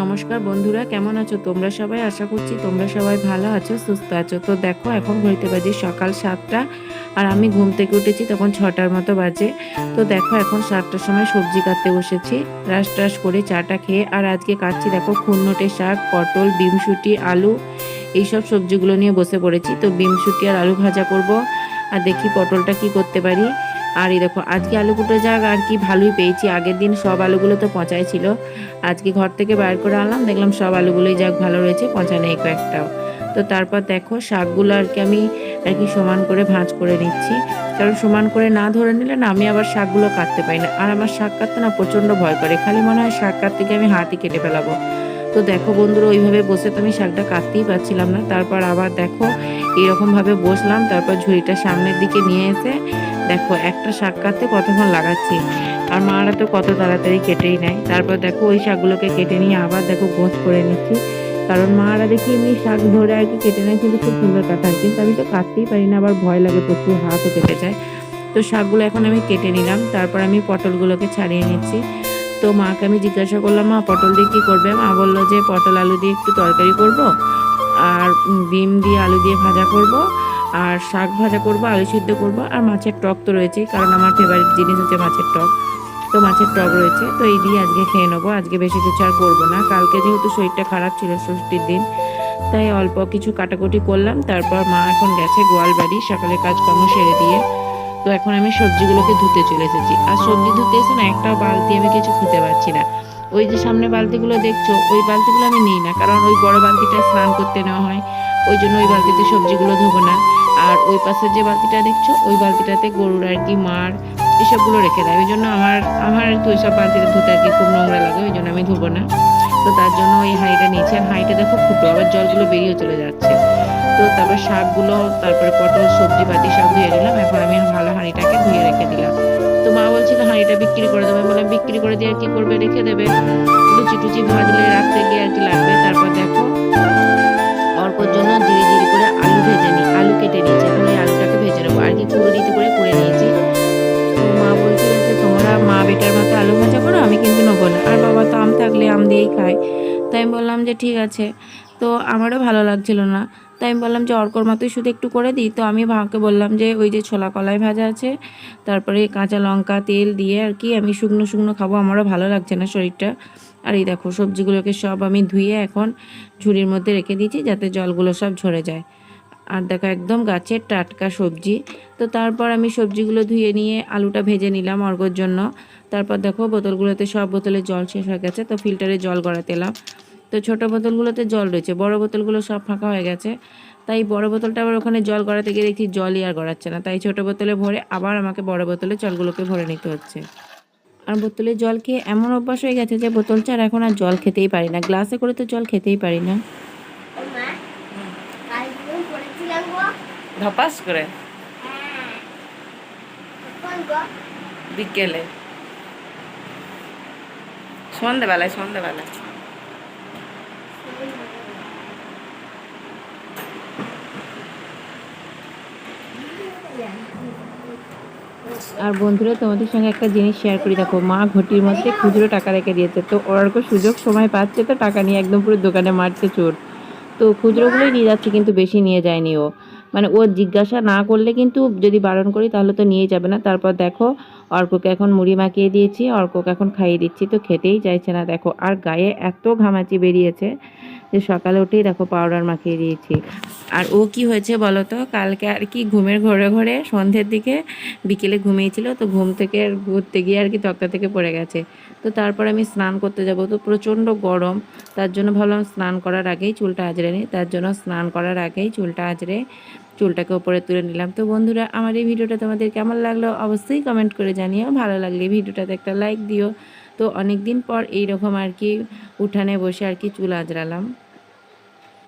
নমস্কার বন্ধুরা, কেমন আছো তোমরা সবাই? আশা করছি তোমরা সবাই ভালো আছো, সুস্থ আছো। তো দেখো, এখন ঘড়িতে বাজে সকাল সাতটা আর আমি ঘুম থেকে উঠেছি তখন ছটার মতো বাজে। তো দেখো, এখন সাতটার সময় সবজি কাটতে বসেছি রাস টাস করে চাটা খেয়ে আর আজকে কাটছি দেখো খুন্নটে শাক, পটল বিমশুটি আলু, এইসব সবজিগুলো নিয়ে বসে পড়েছি। তো বিমশুটি আর আলু ভাজা করব আর দেখি পটলটা কি করতে পারি। আর এই দেখো, আজকে আলু কুটো যাক আর কি ভালোই পেয়েছি। আগের দিন সব আলুগুলো তো পচাই ছিল। আজকে ঘর থেকে বাইর করে আনলাম, দেখলাম সব আলুগুলোই যাক ভালো রয়েছে, পচা নেই কয়েকটাও। তো তারপর দেখো, শাকগুলো আর কি আমি আর কি সমান করে ভাঁজ করে নিচ্ছি। কারণ সমান করে না ধরে নিলে না আমি আবার শাকগুলো কাটতে পারি না। আর আমার শাক কাটতে না প্রচণ্ড ভয় করে। খালি মনে হয় শাক কাটতে গিয়ে আমি হাতই কেটে ফেলাবো। তো দেখো বন্ধুরা, ওইভাবে বসে তো আমি শাকটা কাটতেই পারছিলাম না। তারপর আবার দেখো এরকমভাবে বসলাম। তারপর ঝুড়িটা সামনের দিকে নিয়ে এসে দেখো, একটা শাক কাটতে কতক্ষণ লাগাচ্ছি? আর মারা তো কত তাড়াতাড়ি কেটেই নেয়। তারপর দেখো, ওই শাকগুলোকে কেটে নিয়ে আবার দেখো গোছ করে নিচ্ছি। কারণ মারা দেখি এমনি শাক ধরে আর কি কেটে নেয়, কিন্তু খুব সুন্দর কাটায় কিন্তু আমি তো কাটতেই পারি না, আবার ভয় লাগে প্রচুর, হাতও কেটে যায়। তো শাকগুলো এখন আমি কেটে নিলাম। তারপর আমি পটলগুলোকে ছাড়িয়ে নিচ্ছি। তো মাকে আমি জিজ্ঞাসা করলাম, মা, পটল দিয়ে কী করবে? মা বলল যে, পটল আলু দিয়ে একটু তরকারি করব, আর ডিম দিয়ে আলু দিয়ে ভাজা করব আর শাক ভাজা করব, আলু সিদ্ধ করব আর মাছের টক তো রয়েছেই, কারণ আমার ফেভারিট জিনিস হচ্ছে মাছের টক। তো মাছের টক রয়েছে, তো এই দিয়ে আজকে খেয়ে নেব, আজকে বেশি কিছু আর করব না। কালকে যেহেতু শরীরটা খারাপ ছিল ষষ্ঠীর দিন, তাই অল্প কিছু কাটাকুটি করলাম, তারপর মা এখন গেছে গোয়াল বাড়ি সকালে কাজকর্ম সেরে দিয়ে। তো এখন আমি সবজিগুলোকে ধুতে চলে এসেছি। আর সবজি ধুতে এসে না, একটা বালতি আমি কিছু খুঁজে পাচ্ছি না। ওই যে সামনে বালতিগুলো দেখছ, ওই বালতিগুলো আমি নিই না, কারণ ওই বড় বালতিটা স্নান করতে নেওয়া হয়, ওই জন্য ওই বালতিতে সবজিগুলো ধোবো না। আর ওই পাশে যে বালতিটা দেখছ, ওই বালতিটাতে গরুর আর কি মার এসবগুলো রেখে দেয়। ওই জন্য আমার আমার আর কি ওইসব বালতিতে ধুতে আর কি খুব নোংরা লাগে, ওই জন্য আমি ধুবো না। তো তার জন্য ওই হাঁড়িটা নিয়েছি, আর হাঁড়িটা দেখো ফুটো, আবার জলগুলো বেরিয়ে চলে যাচ্ছে। তো তারপর শাকগুলো, তারপরে পটল, সবজি পাতি সব ধুয়ে নিলাম, এখন আমি ভালো হাঁড়িটাকে ধুয়ে রেখে দিলাম। তো মা বলছিল হাঁড়িটা বিক্রি করে দেবে বলে বিক্রি করে দিয়ে আর কি করবে? রেখে দেবে? লুচি টুচি ভাজলে রাখতে গিয়ে আর কি লাগবে তারপর বলছিল যে তোমরা মা বেটার মতো আলু ভাজা করো, আমি কিন্তু নেব না। আর বাবা তো আম থাকলে আম দিয়েই খায়। তাই আমি বললাম যে ঠিক আছে। তো আমারও ভালো লাগছিল না। তাই আমি বললাম যে অর্কর মতোই শুধু একটু করে দিই। তো আমি ভাবকে বললাম যে ওই যে ছোলা কলাই ভাজা আছে, তারপরে কাঁচা লঙ্কা, তেল দিয়ে আর কি আমি শুকনো শুকনো খাব। আমারও ভালো লাগছে না শরীরটা। আর এই দেখো সবজিগুলোকে সব আমি ধুয়ে এখন ঝুড়ির মধ্যে রেখে দিয়েছি যাতে জলগুলো সব ঝরে যায়। আর দেখো একদম গাছের টাটকা সবজি। তো তারপর আমি সবজিগুলো ধুয়ে নিয়ে আলুটা ভেজে নিলাম অর্ঘর জন্য। তারপর দেখো বোতলগুলোতে সব বোতলে জল শেষ হয়ে গেছে, তো ফিল্টারে জল গড়াতে এলাম। তো ছোটো বোতলগুলোতে জল রয়েছে, বড় বোতলগুলো সব ফাঁকা হয়ে গেছে। তাই বড় বোতলটা আবার ওখানে জল গড়াতে গিয়ে দেখি জলই আর গড়াচ্ছে না। তাই ছোটো বোতলে ভরে আবার আমাকে বড় বোতলে জলগুলোকে ভরে নিতে হচ্ছে। আর বোতলে জল খেয়ে এমন অভ্যাস হয়ে গেছে যে বোতল ছাড়া এখন আর জল খেতেই পারি না। গ্লাসে করে তো জল খেতেই পারি না। ধপাস করে। বিকেলে। সন্ধেবেলায় সন্ধেবেলায়। আর বন্ধুরা, তোমাদের সঙ্গে একটা জিনিস শেয়ার করি। দেখো, মা ঘটির মধ্যে খুচরো টাকা রেখে দিয়েছে। তো ওর সুযোগ সময় পাচ্ছে তো টাকা নিয়ে একদম পুরো দোকানে মারছে চোর। তো খুচরোগুলোই নিয়ে যাচ্ছে, কিন্তু বেশি নিয়ে যায়নি ও। মানে ও জিজ্ঞাসা না করলে কিন্তু যদি বারণ করি তাহলে তো নিয়ে যাবে না। তারপর দেখো, অর্ককে এখন মুড়ি মাখিয়ে দিয়েছি, অর্ককে এখন খাইয়ে দিচ্ছি, তো খেতেই চাইছে না। দেখো, আর গায়ে এত ঘামাচি বেরিয়েছে যে সকালে উঠেই দেখো পাউডার মাখিয়ে দিয়েছি। আর ও কি হয়েছে বলো তো? কালকে আর কি ঘুমের ঘরে ঘরে সন্ধ্যের দিকে বিকেলে ঘুমিয়েছিল, তো ঘুম থেকে ঘুরতে গিয়ে আর কি তক্তা থেকে পড়ে গেছে। তো তারপর আমি স্নান করতে যাব। তো প্রচণ্ড গরম, তার জন্য ভাবলাম স্নান করার আগেই চুলটা আঁচড়ে নিই। তার জন্য স্নান করার আগেই চুলটা আঁচড়ে চুলটাকে ওপরে তুলে নিলাম। তো বন্ধুরা, আমার এই ভিডিওটা তোমাদের কেমন লাগল অবশ্যই কমেন্ট করে জানিও। ভালো লাগলে ভিডিওটাতে একটা লাইক দিও। তো অনেকদিন পর এইরকম আর কি উঠানে বসে আর কি চুল আঁচড়ালাম।